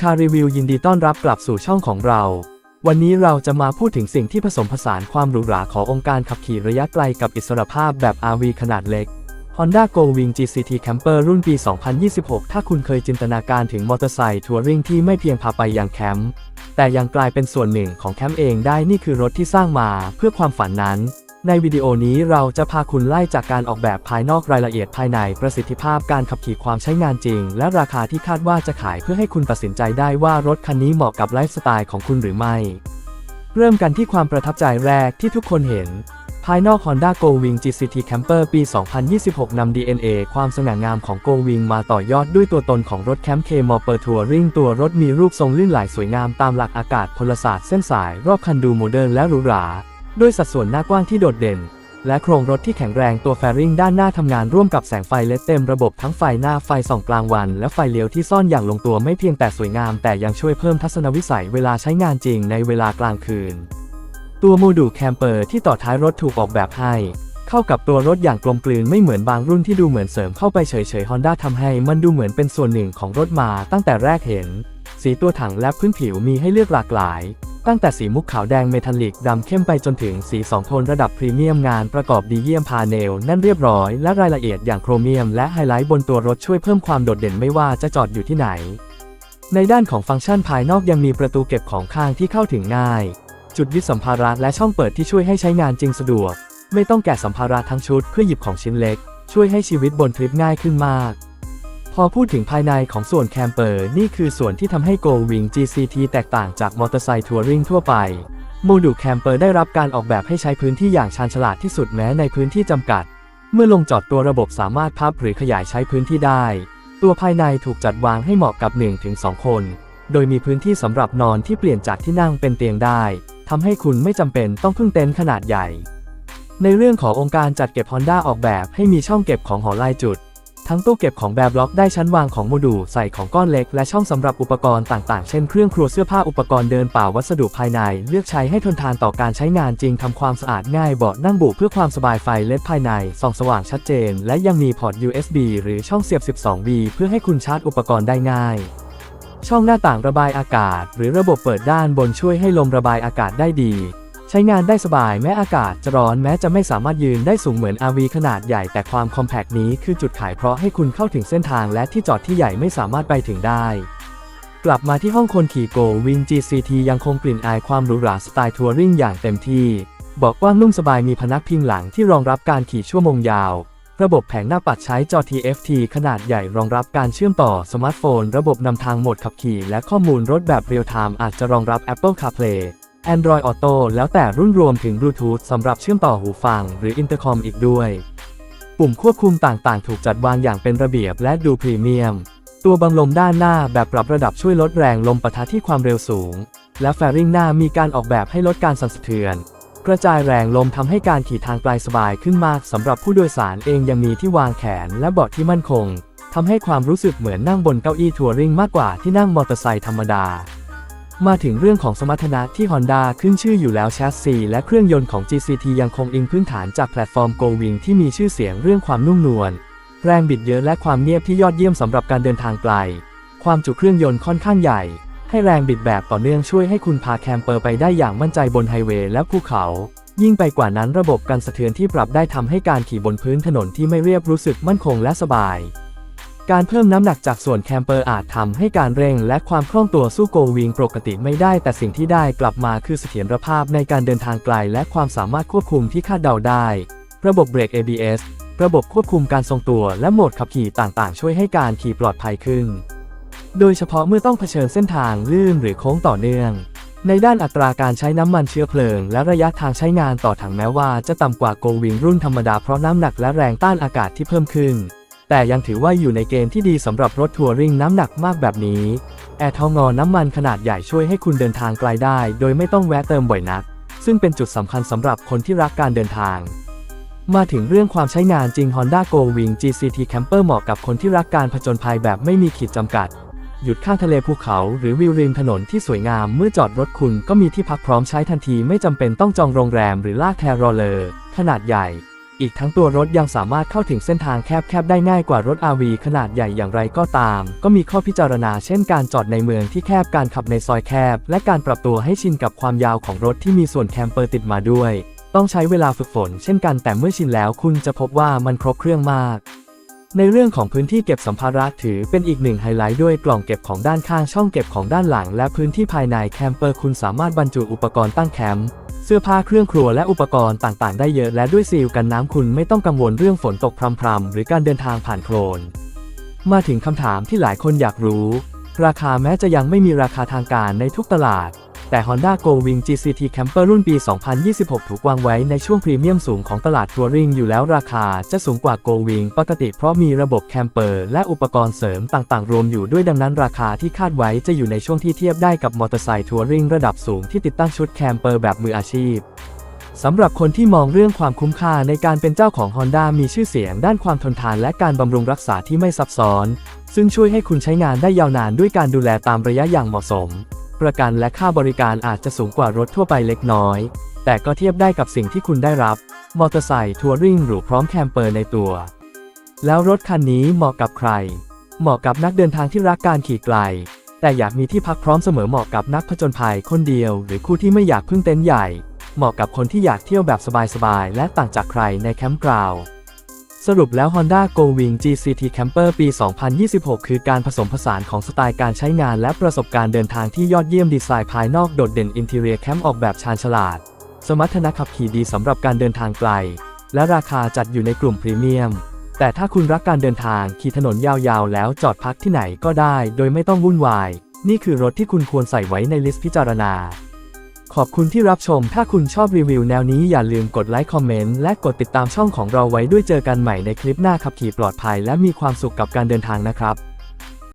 คารีวิวยินดีต้อนรับกลับสู่ช่องของเรา วันนี้เราจะมาพูดถึงสิ่งที่ผสมผสานความหรูหราขององค์การขับขี่ระยะไกลกับอิสรภาพแบบ RV ขนาดเล็ก Honda Go Wing GCT Camper รุ่นปี 2026 ถ้าคุณเคยจินตนาการถึงมอเตอร์ไซค์ทัวริงที่ไม่เพียงพาไปยังแคมป์แต่ยังกลายเป็นส่วนหนึ่งของแคมป์เองได้นี่คือรถที่สร้างมาเพื่อความฝันนั้น ในวิดีโอนี้เราจะพาคุณไล่จากการออกแบบภายนอกรายละเอียดภายในประสิทธิภาพการขับขี่ความใช้งานจริง และราคาที่คาดว่าจะขายเพื่อให้คุณตัดสินใจได้ว่ารถคันนี้เหมาะกับไลฟ์สไตล์ของคุณหรือไม่ เริ่มกันที่ความประทับใจแรกที่ทุกคนเห็น ภายนอก Honda Go Wing GCT Camper ปี 2026 นำ DNA ความสง่างามของ Go Wing มาต่อยอดด้วยตัวตนของรถแคมป์ K m o p e r Touring ตัวรถมีรูปทรงลื่นไหลสวยงามตามหลักอากาศพลศาสตร์เส้นสายรอบคันดูโมเดิร์นและหรูหรา ด้วยสัดส่วนหน้ากว้างที่โดดเด่น และโครงรถที่แข็งแรงตัวแฟริงด้านหน้าทำงานร่วมกับแสงไฟเลดเต็มระบบทั้งไฟหน้าไฟส่องกลางวัน และไฟเลี้ยวที่ซ่อนอย่างลงตัวไม่เพียงแต่สวยงาม แต่ยังช่วยเพิ่มทัศนวิสัยเวลาใช้งานจริงในเวลากลางคืน ตัวโมดูลแคมเปอร์ที่ต่อท้ายรถถูกออกแบบให้ เข้ากับตัวรถอย่างกลมกลืนไม่เหมือนบางรุ่นที่ดูเหมือนเสริมเข้าไปเฉยๆ Honda ทำให้มันดูเหมือนเป็นส่วนหนึ่งของรถมาตั้งแต่แรกเห็น สีตัวถังและพื้นผิวมีให้เลือกหลากหลาย ตั้งแต่สีมุกขาวแดงเมทัลลิกดำเข้มไปจนถึงสีสองโทนระดับพรีเมียมงานประกอบดีเยี่ยมพาเนลแน่นเรียบร้อยและรายละเอียดอย่างโครเมียมและไฮไลท์บนตัวรถช่วยเพิ่มความโดดเด่นไม่ว่าจะจอดอยู่ที่ไหน ในด้านของฟังก์ชันภายนอกยังมีประตูเก็บของข้างที่เข้าถึงง่าย จุดยึดสัมภาระและช่องเปิดที่ช่วยให้ใช้งานจริงสะดวก ไม่ต้องแกะสัมภาระทั้งชุดเพื่อหยิบของชิ้นเล็ก ช่วยให้ชีวิตบนทริปง่ายขึ้นมาก พอพูดถึงภายในของส่วนแคมเปอร์ นี่คือส่วนที่ทำให้ Go Wing GCT แตกต่างจากมอเตอร์ไซค์ทัวริงทั่วไป โมดูลแคมเปอร์ได้รับการออกแบบให้ใช้พื้นที่อย่างชาญฉลาดที่สุดแม้ในพื้นที่จำกัด เมื่อลงจอดตัวระบบสามารถพับหรือขยายใช้พื้นที่ได้ ตัวภายในถูกจัดวางให้เหมาะกับ 1-2 คน โดยมีพื้นที่สำหรับนอนที่เปลี่ยนจากที่นั่งเป็นเตียงได้ทำให้คุณไม่จำเป็นต้องพึ่งเต็นท์ขนาดใหญ่ ในเรื่องขององค์การจัดเก็บ Honda ออกแบบให้มีช่องเก็บของหอลายจุด ทั้งตู้เก็บของแบบล็อกได้ชั้นวางของโมดูลใส่ของก้อนเล็ก และช่องสำหรับอุปกรณ์ต่างๆ เช่นเครื่องครัวเสื้อผ้าอุปกรณ์เดินป่าวัสดุภายใน เลือกใช้ให้ทนทานต่อการใช้งานจริงทำความสะอาดง่ายเบาะนั่งบุเพื่อความสบายไฟเลดภายในส่องสว่างชัดเจน และยังมีพอร์ต USB หรือช่องเสียบ 12V เพื่อให้คุณชาร์จอุปกรณ์ได้ง่ายช่องหน้าต่างระบายอากาศ หรือระบบเปิดด้านบนช่วยให้ลมระบายอากาศได้ดี ใช้งานได้สบายแม้อากาศจะร้อนแม้จะไม่สามารถยืนได้สูงเหมือน RV ขนาดใหญ่แต่ความคอมแพกนี้คือจุดขายเพราะให้คุณเข้าถึงเส้นทางและที่จอดที่ใหญ่ไม่สามารถไปถึงได้ กลับมาที่ห้องคนขี่โกวิง GCT ยังคงกลิ่นอายความหรูหราสไตล์ทัวริงอย่างเต็มที่บอกกว้างนุ่มสบายมีพนักพิงหลังที่รองรับการขี่ชั่วโมงยาว ระบบแผงหน้าปัดใช้จอ TFT ขนาดใหญ่รองรับการเชื่อมต่อสมาร์ทโฟน ระบบนำทางโหมดขับขี่ และข้อมูลรถแบบเรียลไทม์อาจจะรองรับ Apple CarPlay Android Auto แล้วแต่รุ่นรวมถึงบลูทูธสำหรับเชื่อมต่อหูฟังหรืออินเตอร์คอมอีกด้วย ปุ่มควบคุมต่างๆ ถูกจัดวางอย่างเป็นระเบียบและดูพรีเมียม ตัวบังลมด้านหน้าแบบปรับระดับช่วยลดแรงลมปะทะที่ความเร็วสูง และแฟริงหน้ามีการออกแบบให้ลดการสั่นสะเทือน กระจายแรงลมทำให้การขี่ทางไกลสบายขึ้นมากสำหรับผู้โดยสารเองยังมีที่วางแขนและเบาะที่มั่นคงทำให้ความรู้สึกเหมือนนั่งบนเก้าอี้ทัวริงมากกว่าที่นั่งมอเตอร์ไซค์ธรรมดา มาถึงเรื่องของสมรรถนะที่ Honda ขึ้นชื่ออยู่แล้วแชสซีและเครื่องยนต์ของ GCT ยังคงอิงพื้นฐานจากแพลตฟอร์ม Go Wing ที่มีชื่อเสียงเรื่องความนุ่มนวล แรงบิดเยอะและความเงียบที่ยอดเยี่ยมสำหรับการเดินทางไกล ความจุเครื่องยนต์ค่อนข้างใหญ่ ให้แรงบิดแบบต่อเนื่องช่วยให้คุณพาแคมเปอร์ไปได้อย่างมั่นใจบนไฮเวย์และภูเขา ยิ่งไปกว่านั้นระบบกันสะเทือนที่ปรับได้ทำให้การขี่บนพื้นถนนที่ไม่เรียบรู้สึกมั่นคงและสบาย การเพิ่มน้ำหนักจากส่วนแคมเปอร์อาจทำให้การเร่งและความคล่องตัวสู้โกวิงปกติไม่ได้ แต่สิ่งที่ได้กลับมาคือเสถียรภาพในการเดินทางไกล และความสามารถควบคุมที่คาดเดาได้ ระบบเบรก ABS ระบบควบคุมการทรงตัวและโหมดขับขี่ต่างๆ ช่วยให้การขี่ปลอดภัยขึ้น โดยเฉพาะเมื่อต้องเผชิญเส้นทางลื่นหรือโค้งต่อเนื่อง ในด้านอัตราการใช้น้ำมันเชื้อเพลิง และระยะทางใช้งานต่อถังแม้ว่าจะต่ำกว่าโกวิงรุ่นธรรมดาเพราะน้ำหนักและแรงต้านอากาศที่เพิ่มขึ้น แต่ยังถือว่าอยู่ในเกณฑ์ที่ดีสำหรับรถทัวริงน้ำหนักมากแบบนี้ แอร์ทองงอน้ำมันขนาดใหญ่ช่วยให้คุณเดินทางไกลได้ โดยไม่ต้องแวะเติมบ่อยนัก ซึ่งเป็นจุดสำคัญสำหรับคนที่รักการเดินทาง มาถึงเรื่องความใช้งานจริง Honda Go Wing GCT Camper เหมาะกับคนที่รักการผจญภัยแบบไม่มีขีดจำกัด หยุดข้างทะเลภูเขาหรือวิวริมถนนที่สวยงามเมื่อจอดรถคุณก็มีที่พักพร้อมใช้ทันทีไม่จำเป็นต้องจองโรงแรมหรือลากแทรอเลอร์ขนาดใหญ่ อีกทั้งตัวรถยังสามารถเข้าถึงเส้นทางแคบๆได้ง่ายกว่ารถ RV ขนาดใหญ่อย่างไรก็ตาม ก็มีข้อพิจารณาเช่นการจอดในเมืองที่แคบการขับในซอยแคบ และการปรับตัวให้ชินกับความยาวของรถที่มีส่วนแคมเปอร์ติดมาด้วย ต้องใช้เวลาฝึกฝนเช่นกันแต่เมื่อชินแล้วคุณจะพบว่ามันครบเครื่องมาก ในเรื่องของพื้นที่เก็บสัมภาระถือเป็นอีกหนึ่งไฮไลท์ด้วยกล่องเก็บของด้านข้างช่องเก็บของด้านหลัง และพื้นที่ภายในแคมเปอร์คุณสามารถบรรจุอุปกรณ์ตั้งแคมป์เสื้อผ้าเครื่องครัวและอุปกรณ์ต่างๆ ได้เยอะและด้วยซีลกันน้ำคุณไม่ต้องกังวลเรื่องฝนตกพรำๆหรือการเดินทางผ่านโคลน มาถึงคำถามที่หลายคนอยากรู้ ราคาแม้จะยังไม่มีราคาทางการในทุกตลาด แต่ Honda Go Wing GCT Camper รุ่นปี 2026 ถูกวางไว้ในช่วงพรีเมียมสูงของตลาดทัวริงอยู่แล้วราคาจะสูงกว่า Go Wing ปกติเพราะมีระบบแคมเปอร์และอุปกรณ์เสริมต่างๆ รวมอยู่ด้วยดังนั้นราคาที่คาดไว้จะอยู่ในช่วงที่เทียบได้กับมอเตอร์ไซค์ทัวริงระดับสูงที่ติดตั้งชุดแคมเปอร์แบบมืออาชีพสำหรับคนที่มองเรื่องความคุ้มค่าในการเป็นเจ้าของ Honda มีชื่อเสียงด้านความทนทานและการบำรุงรักษาที่ไม่ซับซ้อน ซึ่งช่วยให้คุณใช้งานได้ยาวนานด้วยการดูแลตามระยะอย่างเหมาะสม ประกันและค่าบริการอาจจะสูงกว่ารถทั่วไปเล็กน้อย แต่ก็เทียบได้กับสิ่งที่คุณได้รับ มอเตอร์ไซค์ทัวริงหรูพร้อมแคมเปอร์ในตัว แล้วรถคันนี้เหมาะกับใคร เหมาะกับนักเดินทางที่รักการขี่ไกล แต่อยากมีที่พักพร้อมเสมอเหมาะกับนักผจญภัยคนเดียว หรือคู่ที่ไม่อยากพึ่งเต็นท์ใหญ่ เหมาะกับคนที่อยากเที่ยวแบบสบายๆและต่างจากใครในแคมป์กราว์ สรุปแล้ว Honda Go Wing GCT Camper ปี 2026 คือการผสมผสานของสไตล์การใช้งานและประสบการณ์เดินทางที่ยอดเยี่ยมดีไซน์ภายนอกโดดเด่นอินเท r รียแคมป์ออกแบบชาญฉลาด สมรรถนะขับขี่ดีสำหรับการเดินทางไกล และราคาจัดอยู่ในกลุ่มพรีเมียม แต่ถ้าคุณรักการเดินทางขี่ถนนยาวๆ แล้วจอดพักที่ไหนก็ได้ โดยไม่ต้องวุ่นวาย นี่คือรถที่คุณควรใส่ไว้ในลิสต์พิจารณา ขอบคุณที่รับชม ถ้าคุณชอบรีวิวแนวนี้อย่าลืมกดไลค์คอมเมนต์และกดติดตามช่องของเราไว้ด้วยเจอกันใหม่ในคลิปหน้าขับขี่ปลอดภัยและมีความสุขกับการเดินทางนะครับ